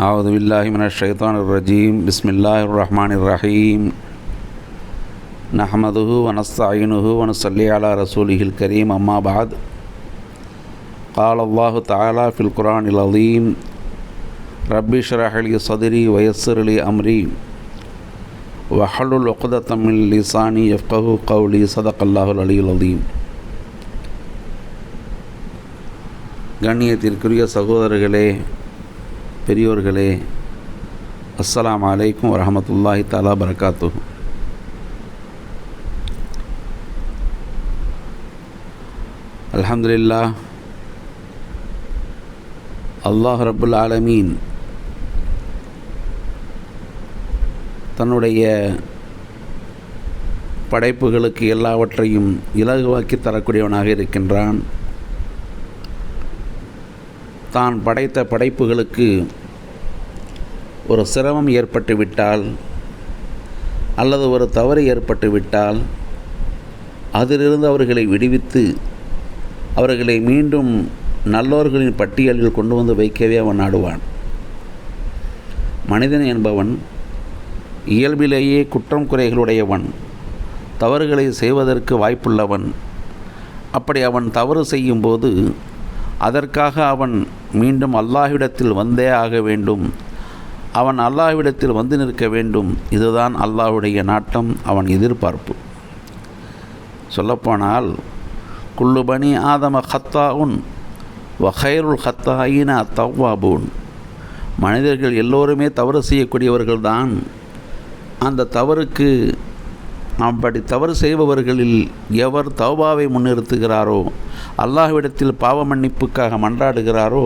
أعوذ بالله من الشيطان الرجيم بسم الله الرحمن الرحيم نحمده ونستعينه ونصلي على رسوله الكريم أما بعد قال الله تعالى في القرآن العظيم ربي اشرح لي صدري ويسر لي أمري وحلل عقدة من لساني يفقه قولي صدق الله العلي العظيم கண்ணியத்திற்குரிய சகோதரர்களே பெரியோர்களே அஸ்லாம் அலைக்கும் வரமத்துல்லாஹி தாலா பரகாத்து அலமதுல்லா அல்லாஹ் ரபுல் ஆலமீன் தன்னுடைய படைப்புகளுக்கு எல்லாவற்றையும் இலகுவாக்கி தரக்கூடியவனாக இருக்கின்றான். தான் படைத்த படைப்புகளுக்கு ஒரு சிரமம் ஏற்பட்டுவிட்டால் அல்லது ஒரு தவறு ஏற்பட்டுவிட்டால் அதிலிருந்து அவர்களை விடுவித்து அவர்களை மீண்டும் நல்லோர்களின் பட்டியலில் கொண்டு வந்து வைக்கவே அவன் ஆடுவான் மனிதன் என்பவன் இயல்பிலேயே குற்றம் குறைகளுடையவன் தவறுகளை செய்வதற்கு வாய்ப்புள்ளவன். அப்படி அவன் தவறு செய்யும்போது அதற்காக அவன் மீண்டும் அல்லாஹ்விடத்தில் வந்தே ஆக வேண்டும். அவன் அல்லாஹ்விடத்தில் வந்து நிற்க வேண்டும். இதுதான் அல்லாஹுடைய நாட்டம் அவன் எதிர்பார்ப்பு. சொல்லப்போனால் குள்ளுபணி ஆதம ஹத்தாவுன் வஹைருல் ஹத்தாயின தவ்வாபூன் மனிதர்கள் எல்லோருமே தவறு செய்யக்கூடியவர்கள்தான். அந்த தவறுக்கு அப்படி தவறு செய்பவர்களில் எவர் தௌபாவை முன்னிறுத்துகிறாரோ அல்லாஹ்விடத்தில் பாவ மன்னிப்புக்காக மன்றாடுகிறாரோ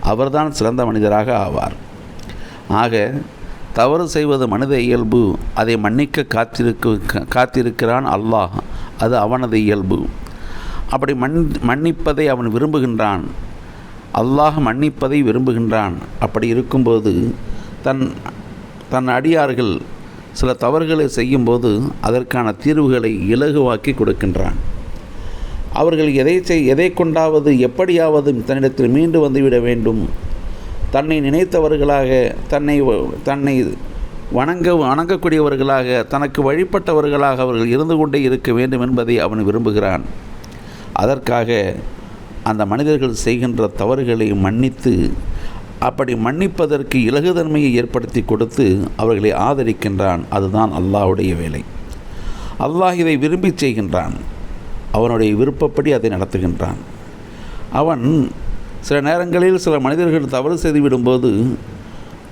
அவர்தான் சிறந்த மனிதராக ஆவார். ஆக தவறு செய்வது மனித இயல்பு அதை மன்னிக்க காத்திருக்க காத்திருக்கிறான் அல்லாஹ் அது அவனது இயல்பு. அப்படி மன் மன்னிப்பதை அவன் விரும்புகின்றான் அல்லாஹ் மன்னிப்பதை விரும்புகின்றான். அப்படி இருக்கும்போது தன் தன் அடியார்கள் சில தவறுகளை செய்யும்போது அதற்கான தீர்வுகளை இலகுவாக்கி கொடுக்கின்றான். அவர்கள் எதை செய் எதை கொண்டாவது எப்படியாவது தன்னிடத்தில் மீண்டு வந்துவிட வேண்டும். தன்னை நினைத்தவர்களாக தன்னை தன்னை வணங்க வணங்கக்கூடியவர்களாக தனக்கு வழிபட்டவர்களாக அவர்கள் இருந்து கொண்டே இருக்க வேண்டும் என்பதை அவன் விரும்புகிறான். அதற்காக அந்த மனிதர்கள் செய்கின்ற தவறுகளை மன்னித்து அப்படி மன்னிப்பதற்கு இலகுதன்மையை ஏற்படுத்தி கொடுத்து அவர்களை ஆதரிக்கின்றான். அதுதான் அல்லாஹுடைய வேலை. அல்லாஹ் இதை விரும்பி செய்கின்றான். அவனுடைய விருப்பப்படி அதை நடத்துகின்றான். அவன் சில நேரங்களில் சில மனிதர்கள் தவறு செய்துவிடும்போது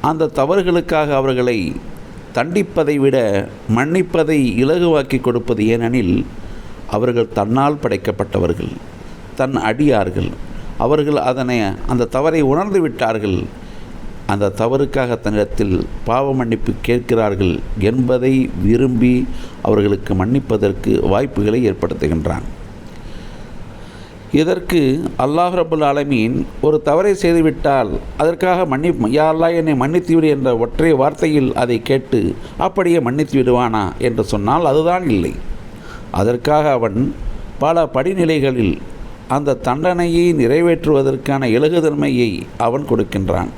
அந்த தவறுகளுக்காக அவர்களை தண்டிப்பதை விட மன்னிப்பதை இலகுவாக்கி கொடுப்பது ஏனெனில் அவர்கள் தன்னால் படைக்கப்பட்டவர்கள் தன் அடியார்கள். அவர்கள் அதனை அந்த தவறை உணர்ந்து விட்டார்கள். அந்த தவறுக்காக தன்னிடத்தில் பாவ மன்னிப்பு கேட்கிறார்கள் என்பதை விரும்பி அவர்களுக்கு மன்னிப்பதற்கு வாய்ப்புகளை ஏற்படுத்துகின்றான். இதற்கு அல்லாஹ் ரபுல் ஆலமீன் ஒரு தவறை செய்துவிட்டால் அதற்காக மன்னி யா அல்லா என்னை மன்னித்துவிடு என்ற ஒற்றை வார்த்தையில் அதை கேட்டு அப்படியே மன்னித்து விடுவானா என்று சொன்னால் அதுதான் இல்லை. அதற்காக அவன் பல படிநிலைகளில் அந்த தண்டனையை நிறைவேற்றுவதற்கான இலகுதன்மையை அவன் கொடுக்கின்றான்.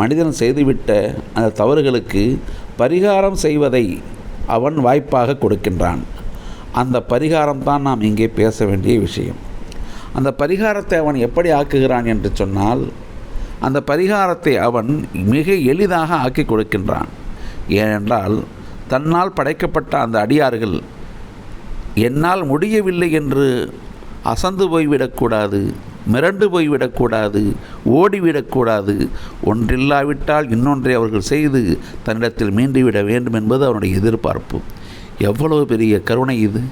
மனிதன் செய்துவிட்ட அந்த தவறுகளுக்கு பரிகாரம் செய்வதை அவன் வாய்ப்பாக கொடுக்கின்றான். அந்த பரிகாரம் தான் நாம் இங்கே பேச வேண்டிய விஷயம். அந்த பரிகாரத்தை அவன் எப்படி ஆக்குகிறான் என்று சொன்னால் அந்த பரிகாரத்தை அவன் மிக எளிதாக ஆக்கி கொடுக்கின்றான். ஏனென்றால் தன்னால் படைக்கப்பட்ட அந்த அடியார்கள் என்னால் முடியவில்லை என்று அசந்து போய்விடக்கூடாது. மிரண்டு போய்விடக்கூடாது ஓடிவிடக்கூடாது. ஒன்றில்லாவிட்டால் இன்னொன்றை அவர்கள் செய்து தன்னிடத்தில் மீண்டுவிட வேண்டும் என்பது அவனுடைய எதிர்பார்ப்பு. எவ்வளவு பெரிய கருணை இது.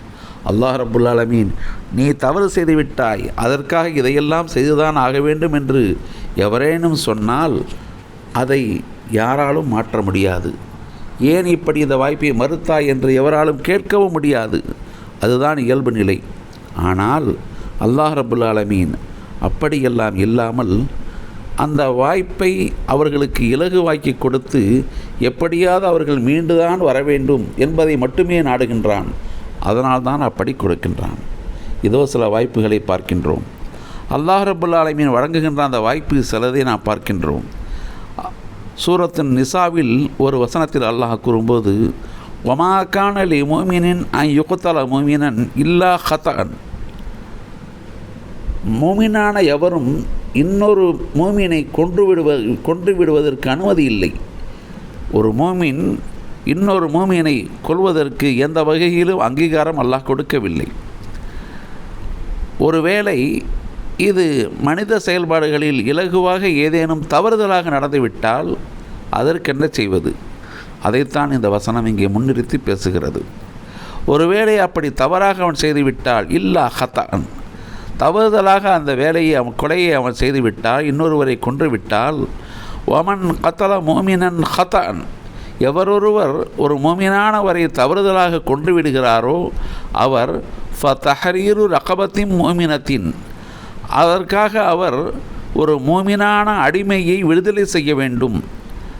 அல்லாஹ் ரபுல்லாலமீன் நீ தவறு செய்து விட்டாய் அதற்காக இதையெல்லாம் செய்துதான் ஆக வேண்டும் என்று எவரேனும் சொன்னால் அதை யாராலும் மாற்ற முடியாது. ஏன் இப்படி இந்த வாய்ப்பை மறுத்தாய்? என்று எவராலும் கேட்கவும் முடியாது. அதுதான் இயல்பு நிலை. ஆனால் அல்லாஹ் ரபுல்லாலமீன் அப்படியெல்லாம் இல்லாமல் அந்த வாய்ப்பை அவர்களுக்கு இலகுவாக்கி கொடுத்து எப்படியாவது அவர்கள் மீண்டுதான் வர வேண்டும் என்பதை மட்டுமே நாடுகின்றான். அதனால்தான் அப்படி கொடுக்கின்றான். இதோ சில வாய்ப்புகளை பார்க்கின்றோம். அல்லாஹ் ரபுல் ஆலமீன் வழங்குகின்ற அந்த வாய்ப்பு சிலதை நாம் பார்க்கின்றோம். சூரத்தின் நிசாவில் ஒரு வசனத்தில் அல்லாஹ் கூறும்போது ஒமாக்கான லி மோமினின் அ யுகத்தல மோமினன் இல்லா ஹத்தன் மூமினான எவரும் இன்னொரு மூமினை கொன்று விடுவ கொன்று விடுவதற்கு அனுமதி இல்லை. ஒரு மூமின் இன்னொரு மூமியனை கொள்வதற்கு எந்த வகையிலும் அங்கீகாரம் அல்லாஹ் கொடுக்கவில்லை. ஒருவேளை இது மனித செயல்பாடுகளில் இலகுவாக ஏதேனும் தவறுதலாக நடந்துவிட்டால் அதற்கென்ன செய்வது? அதைத்தான் இந்த வசனம் இங்கே முன்னிறுத்தி பேசுகிறது. ஒருவேளை அப்படி தவறாக அவன் செய்துவிட்டால் இல்லா ஹத்தான். தவறுதலாக அந்த வேலையை அவன் கொலையை அவன் செய்துவிட்டால் இன்னொருவரை கொன்றுவிட்டால் ஒமன் கத்தல மோமினன் ஹதான் எவரொருவர் ஒரு மோமினானவரை தவறுதலாக கொன்று விடுகிறாரோ அவர் ஃப தஹரீரு ரகபத்தின் மோமினத்தின். அதற்காக அவர் ஒரு மோமினான அடிமையை விடுதலை செய்ய வேண்டும்.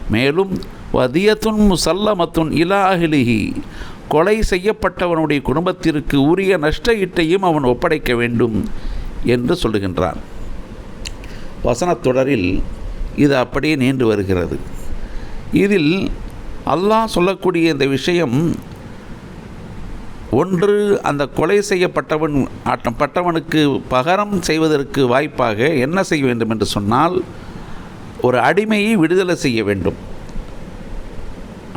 மேலும் வதியத்துன் முசல்லமத்துன் இலாஹிலிஹி கொலை செய்யப்பட்டவனுடைய குடும்பத்திற்கு உரிய நஷ்ட ஈட்டையும் அவன் ஒப்படைக்க வேண்டும் என்று சொல்லுகின்றான். வசனத்தொடரில் இது அப்படியே நீண்டு வருகிறது. இதில் அல்லாஹ் சொல்லக்கூடிய இந்த விஷயம் ஒன்று அந்த கொலை செய்யப்பட்டவன் ஆட்டம் பட்டவனுக்கு பகரம் செய்வதற்கு வாய்ப்பாக என்ன செய்ய வேண்டும் என்று சொன்னால் ஒரு அடிமையை விடுதலை செய்ய வேண்டும்.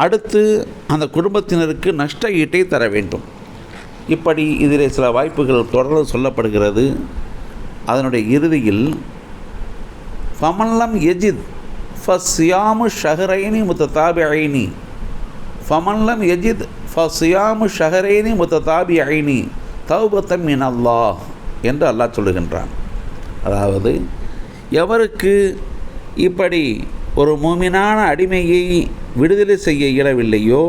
அடுத்து அந்த குடும்பத்தினருக்கு நஷ்ட ஈட்டை தர வேண்டும். இப்படி இதில் சில வாய்ப்புகள் தொடர்ந்து சொல்லப்படுகிறது. அதனுடைய இறுதியில் ஃபமல்லம் எஜித் ஃபஸ்யாமு ஷஹரைனி முத்ததாபி ஐனி ஃபமல்லம் எஜித் ஃபஸ்யாமு ஷஹரைனி முத்ததாபி ஐனி தௌபத்தம் மின் அல்லாஹ் என்று அல்லாஹ் சொல்லுகின்றான். அதாவது எவருக்கு இப்படி ஒரு மூமினான அடிமையை விடுதலை செய்ய இயலவில்லையோ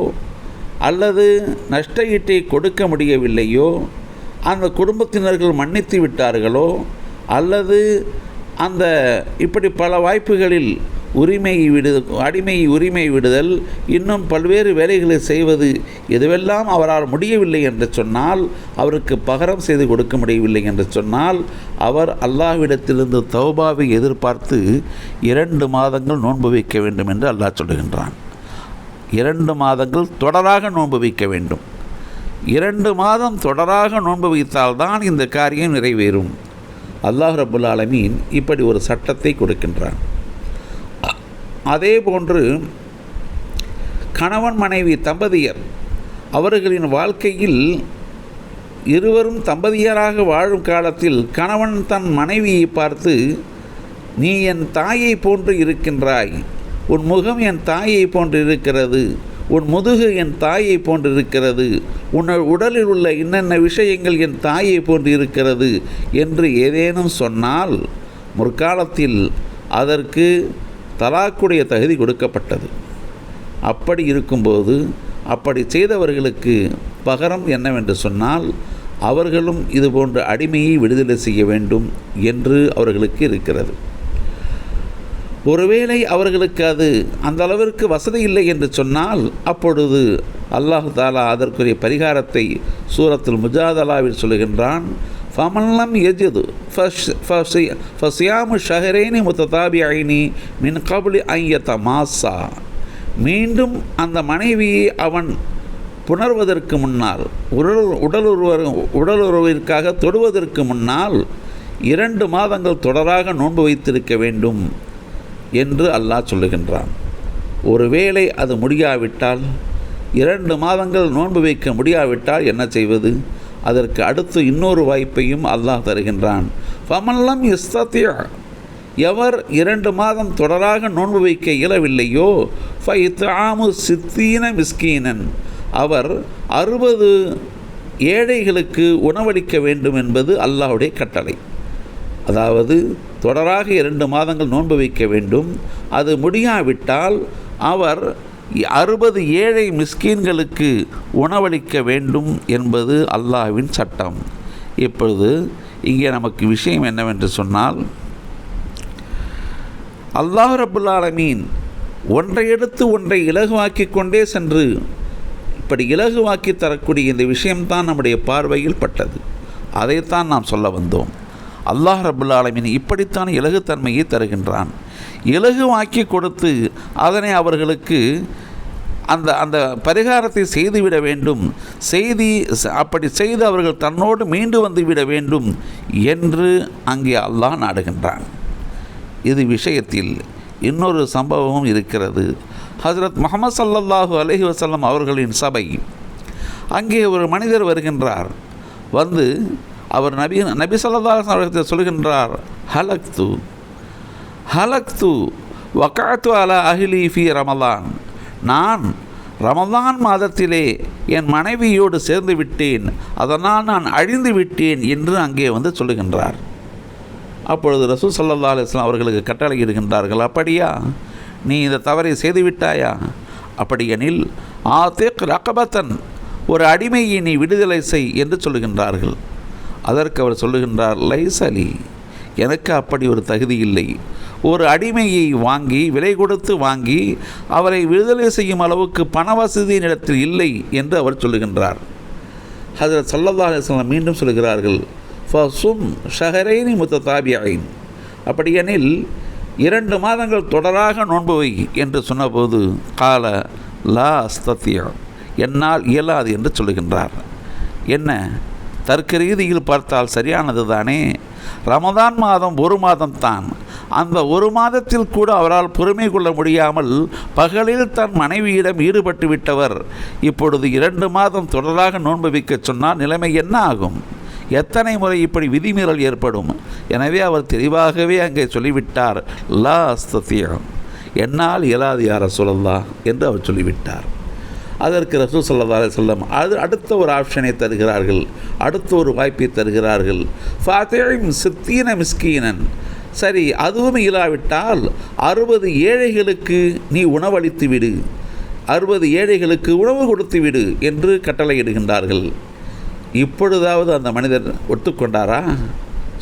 அல்லது நஷ்ட ஈட்டை கொடுக்க முடியவில்லையோ அந்த குடும்பத்தினர்கள் மன்னித்து விட்டார்களோ அல்லது அந்த இப்படி பல வாய்ப்புகளில் உரிமை விடு அடிமை உரிமை விடுதல் இன்னும் பல்வேறு வேலைகளை செய்வது எதுவெல்லாம் அவரால் முடியவில்லை என்று சொன்னால் அவருக்கு பகரம் செய்து கொடுக்க முடியவில்லை என்று சொன்னால் அவர் அல்லாஹ்விடத்திலிருந்து தௌபாவை எதிர்பார்த்து இரண்டு மாதங்கள் நோன்பு வைக்க வேண்டும் என்று அல்லாஹ் சொல்லுகின்றான். இரண்டு மாதங்கள் தொடராக நோன்பு வைக்க வேண்டும். இரண்டு மாதம் தொடராக நோன்பு வைத்தால்தான் இந்த காரியம் நிறைவேறும். அல்லாஹ் ரபுல் ஆலமீன் இப்படி ஒரு சட்டத்தை கொடுக்கின்றான். அதே போன்று கணவன் மனைவி தம்பதியர் அவர்களின் வாழ்க்கையில் இருவரும் தம்பதியராக வாழும் காலத்தில் கணவன் தன் மனைவியை பார்த்து நீ என் தாயை போன்று இருக்கின்றாய். உன் முகம் என் தாயை போன்று இருக்கிறது. உன் முதுகு என் தாயை போன்று இருக்கிறது. உன் உடலில் உள்ள இன்னென்ன விஷயங்கள் என் தாயை போன்று இருக்கிறது? என்று ஏதேனும் சொன்னால் முற்காலத்தில் அதற்கு தலாக்குடைய தகுதி கொடுக்கப்பட்டது. அப்படி இருக்கும்போது அப்படி செய்தவர்களுக்கு பகரம் என்னவென்று சொன்னால் அவர்களும் இதுபோன்ற அடிமையை விடுதலை செய்ய வேண்டும் என்று அவர்களுக்கு இருக்கிறது. ஒருவேளை அவர்களுக்கு அது அந்த அளவிற்கு வசதி இல்லை என்று சொன்னால் அப்பொழுது அல்லாஹு தாலா அதற்குரிய பரிகாரத்தை சூரத்தில் முஜாதலாவில் சொல்லுகின்றான் ஃபமல்லம் எஜது ஃபசியாமு ஷஹரேனி முத்ததாபி அயினி மின் கபுலி ஐயத்த மாசா மீண்டும் அந்த மனைவியை அவன் புணர்வதற்கு முன்னால் உடல் உடலுறவர் உடலுறவிற்காக தொடுவதற்கு முன்னால் இரண்டு மாதங்கள் தொடராக நோன்பு வைத்திருக்க வேண்டும் என்று அல்லாஹ் சொல்லுகின்றான். ஒருவேளை அது முடியாவிட்டால் இரண்டு மாதங்கள் நோன்பு வைக்க முடியாவிட்டால் என்ன செய்வது? அதற்கு அடுத்து இன்னொரு வாய்ப்பையும் அல்லாஹ் தருகின்றான். ஃபமல்லம் இஸ்தத்தியா எவர் இரண்டு மாதம் தொடராக நோன்பு வைக்க இயலவில்லையோ ஃபைத்தாமு சித்தீன மிஸ்கீனன். அவர் அறுபது ஏழைகளுக்கு உணவளிக்க வேண்டும் என்பது அல்லாஹுடைய கட்டளை. அதாவது தொடராக இரண்டு மாதங்கள் நோன்பு வைக்க வேண்டும். அது முடியாவிட்டால் அவர் அறுபது ஏழை மிஸ்கீன்களுக்கு உணவளிக்க வேண்டும் என்பது அல்லாஹ்வின் சட்டம். இப்பொழுது இங்கே நமக்கு விஷயம் என்னவென்று சொன்னால் அல்லாஹ் ரபுல்லாலமீன் ஒன்றை எடுத்து ஒன்றை இலகுவாக்கி கொண்டே சென்று இப்படி இலகுவாக்கி தரக்கூடிய இந்த விஷயம்தான் நம்முடைய பார்வையில் பட்டது. அதைத்தான் நாம் சொல்ல வந்தோம். அல்லாஹ் ரபுல் ஆலமின் இப்படித்தான் இலகுத்தன்மையை தருகின்றான். இலகுவாக்கி கொடுத்து அதனை அவர்களுக்கு அந்த அந்த பரிகாரத்தை செய்துவிட வேண்டும். செய்தி அப்படி செய்து அவர்கள் தன்னோடு மீண்டு வந்து விட வேண்டும் என்று அங்கே அல்லாஹ் நாடுகின்றான். இது விஷயத்தில் இன்னொரு சம்பவமும் இருக்கிறது. ஹசரத் முகமது சல்லல்லாஹு அலஹி வசல்லம் அவர்களின் சபை அங்கே ஒரு மனிதர் வருகின்றார். வந்து அவர் நபி நபி ஸல்லல்லாஹு அவர்கள் சொல்கின்றார் ஹலக்து ஹலக்து வக்காத்து அலா அஹிலி ஃபி ரமலான். நான் ரமதான் மாதத்திலே என் மனைவியோடு சேர்ந்து விட்டேன். அதனால் நான் அழிந்து விட்டேன் என்று அங்கே வந்து சொல்லுகின்றார் அப்பொழுது ரசூல் சல்லா அலிஸ்லாம் அவர்களுக்கு கட்டளை இருக்கின்றார்கள் அப்படியா? நீ இந்த தவறை செய்து விட்டாயா? அப்படியெனில் தேக் ரகபத்தன் ஒரு அடிமையை நீ விடுதலை செய் என்று சொல்லுகின்றார்கள் அதற்கு அவர் சொல்லுகின்றார் லைசலி எனக்கு அப்படி ஒரு தகுதி இல்லை. ஒரு அடிமையை வாங்கி விலை கொடுத்து வாங்கி அவரை விடுதலை செய்யும் அளவுக்கு பண வசதி இடத்தில் இல்லை என்று அவர் சொல்லுகின்றார். அதில் சல்லல்லா அலிஸ்லாம் மீண்டும் சொல்கிறார்கள் ஃபசும் ஷஹரைனி முத்த தாபியாயின் அப்படியெனில் இரண்டு மாதங்கள் தொடராக நோன்பு வை என்று சொன்னபோது கால லா அஸ்தத்தியா என்னால் இயலாது என்று சொல்லுகின்றார். என்ன? தர்க்க ரீதியில் பார்த்தால் சரியானது தானே? ரமதான் மாதம் ஒரு மாதம் தான். அந்த ஒரு மாதத்தில் கூட அவரால் பொறுமை கொள்ள முடியாமல் பகலில் தன் மனைவியிடம் ஈடுபட்டு விட்டவர். இப்பொழுது இரண்டு மாதம் தொடராக நோன்பு வைக்கச் சொன்னால் நிலைமை என்ன ஆகும்? எத்தனை முறை இப்படி விதிமீறல் ஏற்படும்? எனவே அவர் தெளிவாகவே அங்கே சொல்லிவிட்டார். லா அஸ்தத்தியம் என்னால் இயலாது யார என்று அவர் சொல்லிவிட்டார். அதற்கு ரசூ சல்லா செல்லம் அது அடுத்த ஒரு ஆப்ஷனை தருகிறார்கள். அடுத்த ஒரு வாய்ப்பை தருகிறார்கள். ஃபாத்தியும் சித்தீன மிஸ்கீனன். சரி அதுவும் இல்லாவிட்டால் அறுபது ஏழைகளுக்கு நீ உணவளித்து விடு. அறுபது ஏழைகளுக்கு உணவு கொடுத்து விடு என்று கட்டளையிடுகின்றார்கள். இப்பொழுதாவது அந்த மனிதர் ஒத்துக்கொண்டாரா?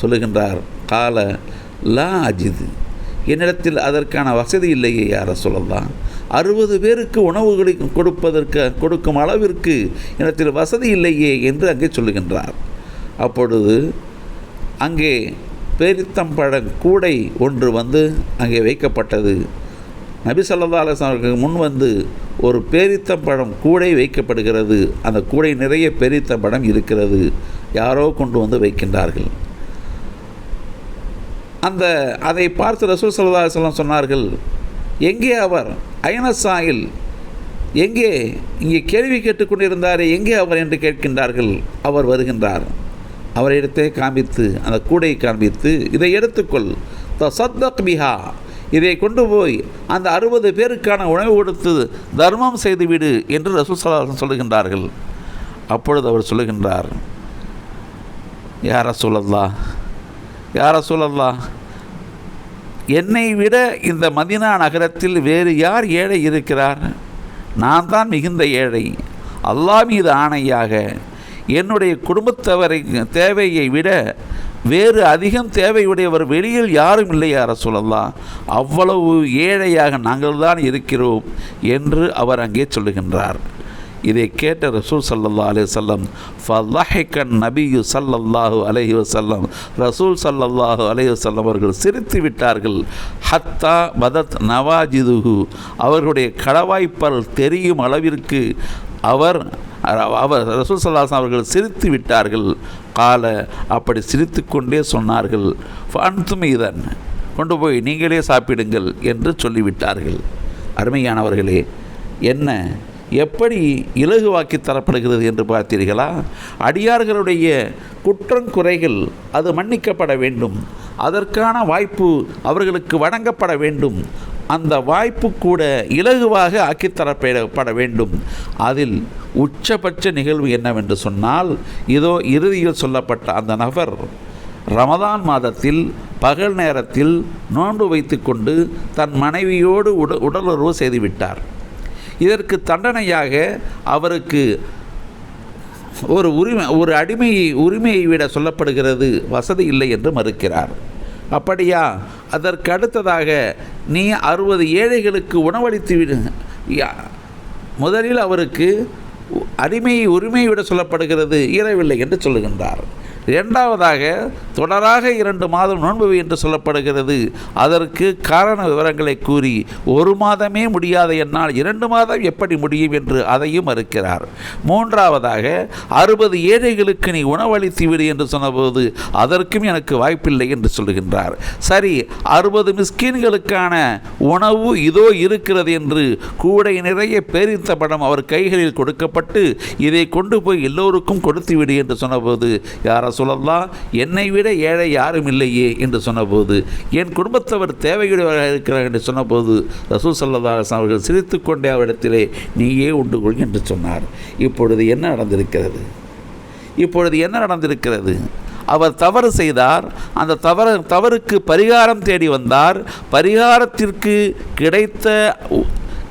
சொல்லுகின்றார் கால லா அஜிது என்னிடத்தில் அதற்கான வசதி இல்லையே யார சொல்லலாம் அறுபது பேருக்கு உணவுகளை கொடுப்பதற்கு கொடுக்கும் அளவிற்கு இனத்தில் வசதி இல்லையே என்று அங்கே சொல்லுகின்றார். அப்பொழுது அங்கே பேரித்தம்பழ கூடை ஒன்று வந்து அங்கே வைக்கப்பட்டது. நபி ஸல்லல்லாஹு அவர்களுக்கு முன் வந்து ஒரு பேரித்தம்பழம் கூடை வைக்கப்படுகிறது. அந்த கூடை நிறைய பேரித்தம்பழம் இருக்கிறது. யாரோ கொண்டு வந்து வைக்கின்றார்கள். அந்த அதை பார்த்து ரசூல் சல்லா அலைஹி சொன்னார்கள் எங்கே அவர்? ஐனசாயில் எங்கே? இங்கே கேள்வி கேட்டுக்கொண்டிருந்தாரே எங்கே அவர் என்று கேட்கின்றார்கள். அவர் வருகின்றார். அவரிடத்தை காண்பித்து அந்த கூடையை காண்பித்து இதை எடுத்துக்கொள். தசத்தக் பிஹா. இதை கொண்டு போய் அந்த அறுபது பேருக்கான உணவு கொடுத்து தர்மம் செய்துவிடு என்று ரசூல் ஸல்லல்லாஹு சொல்லுகின்றார்கள் அப்பொழுது அவர் சொல்லுகின்றார் யார சொல்லல்லா யார சொல்லல்லா என்னை விட இந்த மதினா நகரத்தில் வேறு யார் ஏழை இருக்கிறார்? நான் தான் மிகுந்த ஏழை. அல்லாஹ் மீது ஆணையாக என்னுடைய குடும்பத்தவரை தேவையை விட வேறு அதிகம் தேவையுடையவர் வெளியில் யாரும் இல்லை யார சொல்லலாம் அவ்வளவு ஏழையாக நாங்கள் தான் இருக்கிறோம் என்று அவர் அங்கே சொல்லுகின்றார். இதை கேட்ட ரசூல் சல்லல்லா அலி வல்லம் ஃபல்லஹிகன் நபியு சல்லல்லாஹு அலஹி வசல்லம் ரசூல் சல்லல்லாஹு அலஹி வஸல்லம் அவர்கள் சிரித்து விட்டார்கள். ஹத்தா மதத் நவாஜிதுகு அவர்களுடைய கடவாய்ப்பல் தெரியும் அளவிற்கு அவர் அவர் ரசூல் சல்லாஸ் அவர்கள் சிரித்து விட்டார்கள். கால அப்படி சிரித்து கொண்டே சொன்னார்கள் ஃபன்துமீதன் கொண்டு போய் நீங்களே சாப்பிடுங்கள் என்று சொல்லிவிட்டார்கள். அருமையானவர்களே என்ன எப்படி இலகுவாக்கி தரப்படுகிறது என்று பார்த்தீர்களா? அடியார்களுடைய குற்றங்குறைகள் அது மன்னிக்கப்பட வேண்டும். அதற்கான வாய்ப்பு அவர்களுக்கு வழங்கப்பட வேண்டும். அந்த வாய்ப்பு கூட இலகுவாக ஆக்கித்தரப்பட வேண்டும். அதில் உச்சபட்ச நிகழ்வு என்னவென்று சொன்னால் இதோ இறுதியில் சொல்லப்பட்ட அந்த நபர் ரமதான் மாதத்தில் பகல் நேரத்தில் நோன்பு வைத்துக்கொண்டு தன் மனைவியோடு உட உடலுறவு செய்துவிட்டார். இதற்கு தண்டனையாக அவருக்கு ஒரு உரிமை ஒரு அடிமையை உரிமையை விட சொல்லப்படுகிறது. வசதி இல்லை என்று மறுக்கிறார். அப்படியா? அதற்கு அடுத்ததாக நீ அறுபது ஏழைகளுக்கு உணவளித்து விடு. யா- முதலில் அவருக்கு அடிமையை உரிமையை விட சொல்லப்படுகிறது. இயலவில்லை என்று சொல்லுகின்றார். இரண்டாவதாக தொடராக இரண்டு மாதம் நோன்பு என்று சொல்லப்படுகிறது. அதற்கு காரண விவரங்களை கூறி ஒரு மாதமே முடியாத என்னால் இரண்டு மாதம் எப்படி முடியும் என்று அதையும் மறுக்கிறார். மூன்றாவதாக அறுபது ஏழைகளுக்கு நீ உணவளித்துவிடு என்று சொன்னபோது அதற்கும் எனக்கு வாய்ப்பில்லை என்று சொல்லுகின்றார் சரி அறுபது மிஸ்கின்களுக்கான உணவு இதோ இருக்கிறது என்று கூடை நிறைய பேரித்த படம் அவர் கைகளில் கொடுக்கப்பட்டு இதை கொண்டு போய் எல்லோருக்கும் கொடுத்துவிடு என்று சொன்னபோது யார சொல்லலாம் என்னை விட ஏழை யாரும் இல்லையே என்று சொன்னபோது என் குடும்பத்தவர் தேவையுடையவராக இருக்கிறார் என்று சொன்னபோது ரசூல் சல்லா அவர்கள் சிரித்து கொண்டே அவரிடத்திலே நீயே உண்டு கொள் என்று சொன்னார். இப்பொழுது என்ன நடந்திருக்கிறது? இப்பொழுது என்ன நடந்திருக்கிறது? அவர் தவறு செய்தார். அந்த தவறு தவறுக்கு பரிகாரம் தேடி வந்தார். பரிகாரத்திற்கு கிடைத்த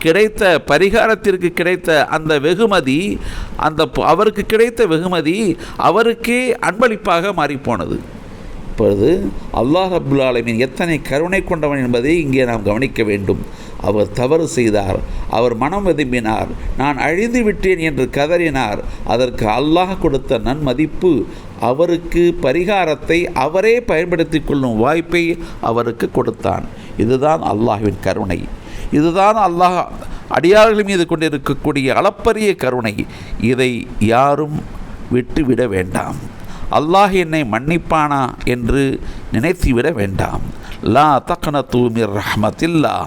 கிடைத்த பரிகாரத்திற்கு கிடைத்த அந்த வெகுமதி அந்த அவருக்கு கிடைத்த வெகுமதி அவருக்கே அன்பளிப்பாக மாறிப்போனது. இப்பொழுது அல்லாஹ் அபுல் ஆலமின் எத்தனை கருணை கொண்டவன் என்பதை இங்கே நாம் கவனிக்க வேண்டும். அவர் தவறு செய்தார் அவர் மனம் விரும்பினார் நான் அழிந்து விட்டேன் என்று கதறினார் அதற்கு அல்லாஹ் கொடுத்த நன்மதிப்பு அவருக்கு பரிகாரத்தை அவரே பயன்படுத்தி கொள்ளும் வாய்ப்பை அவருக்கு கொடுத்தான். இதுதான் அல்லாஹ்வின் கருணை. இதுதான் அல்லாஹ் அடியார்கள் மீது கொண்டிருக்கக்கூடிய அளப்பரிய கருணை. இதை யாரும் விட்டுவிட வேண்டாம். அல்லாஹ் என்னை மன்னிப்பானா என்று நினைத்துவிட வேண்டாம். லா தக்கன தூமிர் ரஹமத்தில்லா.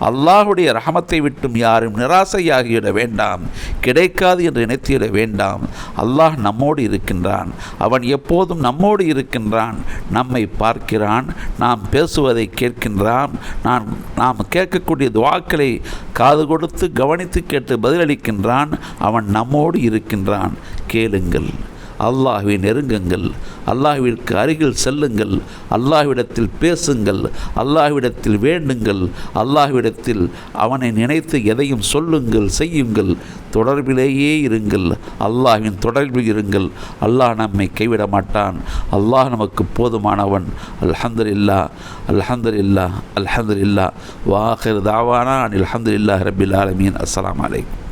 அல்லாஹுடைய ரஹமத்தை விட்டும் யாரும் நிராசையாகிவிட வேண்டாம். கிடைக்காது என்று நினைத்துவிட வேண்டாம். அல்லாஹ் நம்மோடு இருக்கின்றான். அவன் எப்போதும் நம்மோடு இருக்கின்றான். நம்மை பார்க்கிறான். நாம் பேசுவதை கேட்கின்றான். நான் நாம் கேட்கக்கூடிய துவாக்களை காது கொடுத்து கவனித்து கேட்டு பதிலளிக்கின்றான். அவன் நம்மோடு இருக்கின்றான். கேளுங்கள். அல்லாஹுவை நெருங்குங்கள். அல்லாஹுவிற்கு அருகில் செல்லுங்கள். அல்லாஹ்விடத்தில் பேசுங்கள். அல்லாஹ்விடத்தில் வேண்டுங்கள். அல்லாஹ்விடத்தில் அவனை நினைத்து எதையும் சொல்லுங்கள் செய்யுங்கள். தொடர்பிலேயே இருங்கள். அல்லாஹ்வின் தொடர்பில் இருங்கள். அல்லாஹ் நம்மை கைவிட மாட்டான். அல்லாஹ் நமக்கு போதுமானவன். அல்ஹந்தர் இல்லா அல்ஹந்தர் இல்லா அல்ஹந்தர் இல்லா வாஹர் தாவானா அனில் இல்லா ரபில் ஆலமீன். அஸ்லாம் அலைக்கும்.